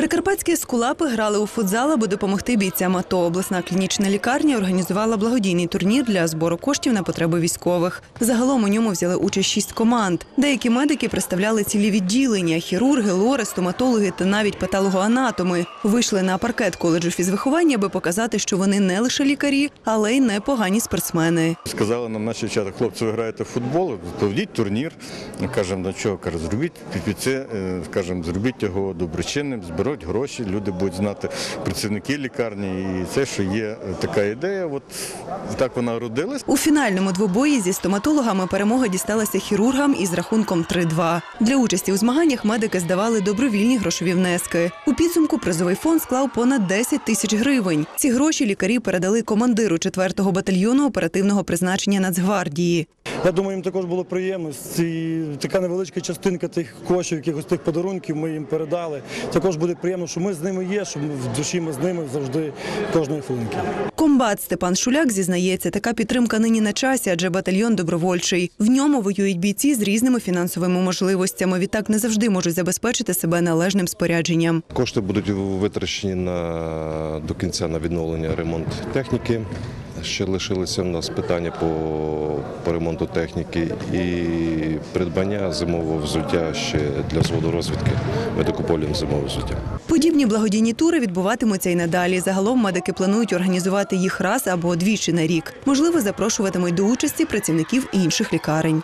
Прикарпатські скулапи грали у футзал, аби допомогти бійцям АТО. Обласна клінічна лікарня організувала благодійний турнір для збору коштів на потреби військових. Загалом у ньому взяли участь шість команд. Деякі медики представляли цілі відділення: хірурги, лори, стоматологи та навіть патологоанатоми. Вийшли на паркет коледжу фізвиховання, аби показати, що вони не лише лікарі, але й непогані спортсмени. Сказали нам наші дівчата, хлопці, ви граєте в футбол, проведіть турнір. Кажемо, до чого? Каже, зробіть це, е, скажімо, зробіть його доброчинним, зберуть гроші, люди будуть знати працівники лікарні. І це, що є е, така ідея, от так вона родилась. У фінальному двобої зі стоматологами перемога дісталася хірургам із рахунком 3-2. Для участі у змаганнях медики здавали добровільні грошові внески. У підсумку призовий фонд склав понад 10 тисяч гривень. Ці гроші лікарі передали командиру 4-го батальйону оперативного призначення Нацгвардії. Я думаю, їм також було приємно. Ці, така невеличка частинка тих коштів, якихось тих подарунків ми їм передали. Також буде приємно, що ми з ними є, що ми в душі ми з ними завжди кожної хвилинки. Комбат Степан Шуляк зізнається, така підтримка нині на часі, адже батальйон добровольчий. В ньому воюють бійці з різними фінансовими можливостями. Відтак не завжди можуть забезпечити себе належним спорядженням. Кошти будуть витрачені на, до кінця на відновлення ремонт техніки. Ще лишилися в нас питання по, по ремонту техніки і придбання зимового взуття ще для взводу розвідки. Ми докуповуємо зимове взуття. Подібні благодійні тури відбуватимуться і надалі. Загалом медики планують організувати їх раз або двічі на рік. Можливо, запрошуватимуть до участі працівників інших лікарень.